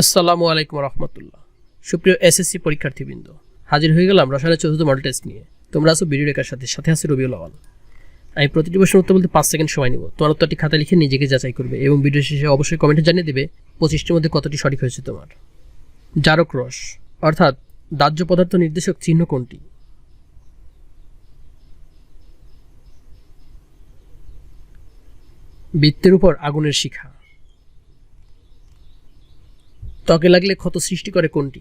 আসসালামু আলাইকুম রহমতুল্লাহ। সুপ্রিয় এসএসসি পরীক্ষার্থীবৃন্দ, হাজির হয়ে গেলাম রসায়নের চতুর্থ মডেল টেস্ট নিয়ে। তোমরা আছো ভিডিও রেখার সাথে সাথে আছে রবিউল আওয়াল। আমি প্রতিটি প্রশ্নের উত্তর বলতে পাঁচ সেকেন্ড সময় নেব। তোমার উত্তরটি খাতা লিখে নিজেকে যাচাই করবে এবং ভিডিও শেষে অবশ্যই কমেন্টে জানিয়ে দেবে পঁচিশটির মধ্যে কতটি সঠিক হয়েছে তোমার। জারক রস, অর্থাৎ দাহ্য পদার্থ নির্দেশক চিহ্ন কোনটি? বৃত্তের উপর আগুনের শিখা। ত্বকে লাগলে ক্ষত সৃষ্টি করে কোনটি?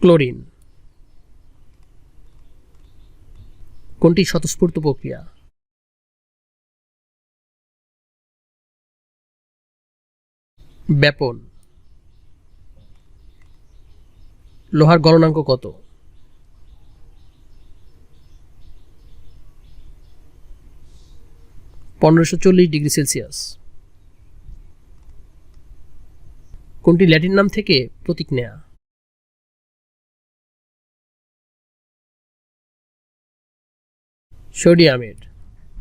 ক্লোরিন। কোনটি স্বতঃস্ফূর্ত প্রক্রিয়া? ব্যাপন। লোহার গলনাঙ্ক কত? পনেরোশো চল্লিশ ডিগ্রি সেলসিয়াস। কোনটি ল্যাটিন নাম থেকে প্রতীক নেয়া? সোডিয়ামের,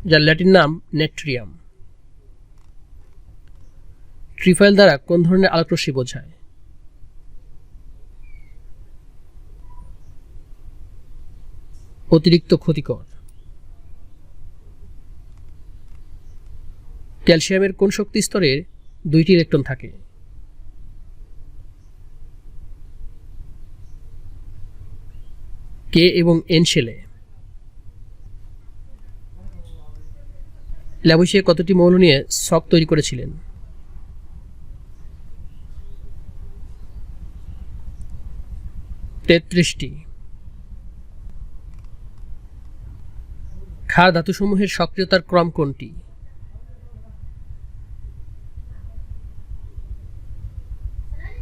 যার ল্যাটিন নাম নেট্রিয়াম। ট্রিফাইল দ্বারা কোন ধরনের আলোকরশ্মি বোঝায়? অতিরিক্ত ক্ষতিকর। ক্যালসিয়ামের কোন শক্তি স্তরে দুইটি ইলেকট্রন থাকে? কে এবং এন শেলে ল্যাবুসিয়ে কতটি মৌল নিয়ে শক তৈরি করেছিলেন? তেত্রিশটি। ক্ষার ধাতুসমূহের সক্রিয়তার ক্রম কোনটি?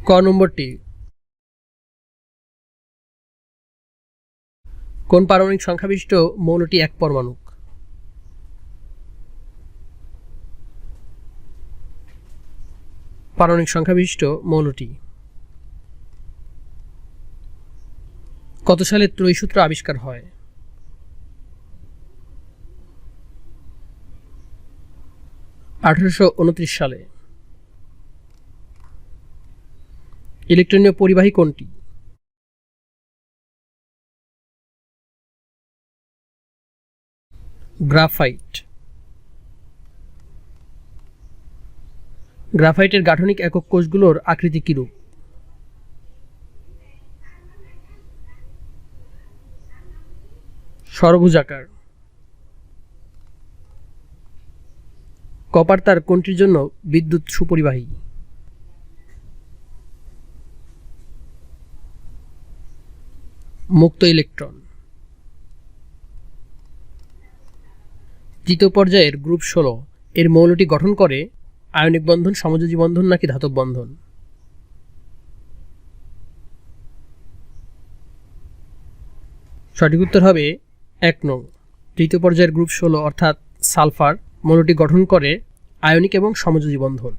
ক নম্বরটি? কোন পারমাণবিক সংখ্যাবিষ্ট মৌলটি এক পরমাণুক? পারমাণবিক সংখ্যাবিষ্ট মৌলটি। কত সালে ত্রৈসূত্র আবিষ্কার হয়? আঠারোশো উনত্রিশ সালে। ইলেকট্রনীয় পরিবাহী কোনটি? গ্রাফাইট। গ্রাফাইটের গাঠনিক একক কোষগুলোর আকৃতি কিরূপ? সরভুজাকার। কপার তার কোনটির জন্য বিদ্যুৎ সুপরিবাহী? মুক্ত ইলেকট্রন। তৃতীয় পর্যায়ের গ্রুপ ষোলো, এর মৌলটি গঠন করে আয়নিক বন্ধন, সমযোজী বন্ধন নাকি ধাতব বন্ধন? সঠিক উত্তর হবে এক নং। তৃতীয় পর্যায়ের গ্রুপ ষোলো, অর্থাৎ সালফার, মৌলটি গঠন করে আয়নিক এবং সমযোজী বন্ধন।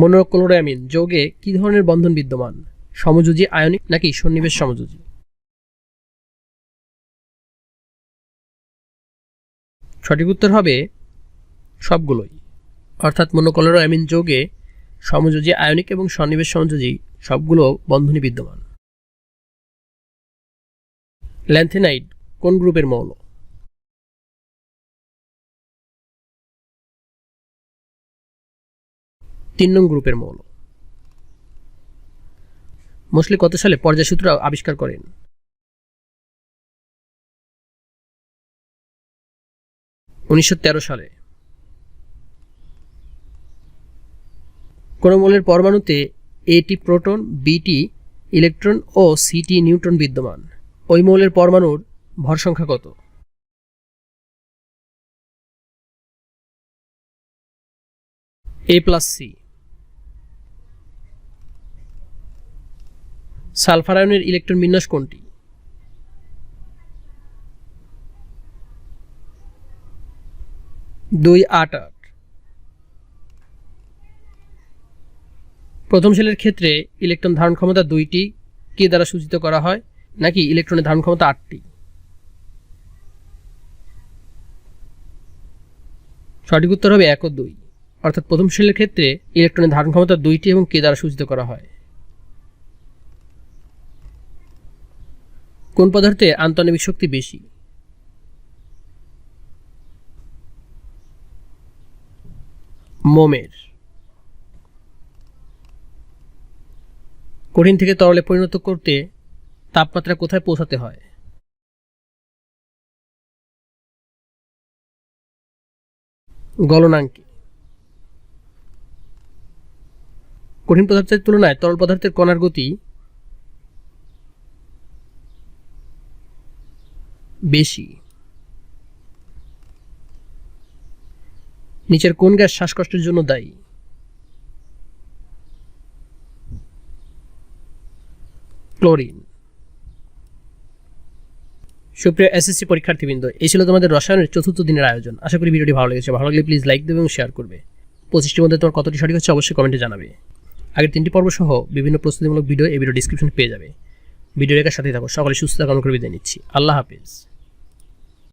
মনোক্লোরামিন যৌগে কি ধরনের বন্ধন বিদ্যমান? সমযোজী আয়নিক নাকি সন্নিবেশ সমযোজী? সঠিক উত্তর হবে সবগুলোই। অর্থাৎ মনোকলোরো অ্যামিন যৌগে সমযোজী আয়নিক এবং সন্নিবেশ সমযোজী সবগুলো বন্ধনী বিদ্যমান। ল্যান্থেনাইড কোন গ্রুপের মৌল? তিন নং গ্রুপের মৌল। মোস্টলি কত সালে পর্যায়সূত্র আবিষ্কার করেন? উনিশশো তেরো সালে। কোন মৌলের পরমাণুতে এটি প্রোটন বিটি ইলেকট্রন ও সিটি নিউট্রন বিদ্যমান। ওই মৌলের পরমাণুর ভর সংখ্যা কত? এ প্লাস সি সালফার আয়নের ইলেকট্রন বিন্যাস কোনটি? দুই আট আট। প্রথম সেলের ক্ষেত্রে ইলেকট্রন ধারণ ক্ষমতা দুইটি। কে দ্বারা সূচিত করা হয়? নাকি ইলেকট্রনের ধারণ ক্ষমতা আটটি? সঠিক উত্তর হবে এক ও দুই। অর্থাৎ প্রথম শ্রেণির ক্ষেত্রে ইলেকট্রনের ধারণ ক্ষমতা দুইটি এবং কে দ্বারা সূচিত করা হয়? কোন পদার্থে আন্তঃনবিক শক্তি বেশি? মোমের। কঠিন থেকে তরলে পরিণত করতে তাপমাত্রা কোথায় পৌঁছাতে হয়? গলনাঙ্কে। কঠিন পদার্থের তুলনায় তরল পদার্থের কণার গতি বেশি। নিচের কোন গ্যাস শ্বাসকষ্টের জন্য দায়ী? ক্লোরিন। সুপ্রিয় এসএসসি পরীক্ষার্থীবৃন্দ, এই ছিল তোমাদের রসায়নের চতুর্থ দিনের আয়োজন। আশা করি ভিডিওটি ভালো লেগেছে। ভালো লাগলে প্লিজ লাইক দেবে এবং শেয়ার করবে। পঁচিশটির মধ্যে তোমার কতটি সঠিক হচ্ছে অবশ্যই কমেন্টে জানাবে। আগের তিনটি পর্ব সহ বিভিন্ন প্রস্তুতিমূলক ভিডিও এই ভিডিও ডিসক্রিপশনে পেয়ে যাবে। ভিডিও রেখার সাথে থাকো। সকলে সুস্থ কামনা করে বিদায় নিচ্ছি। আল্লাহ হাফিজ।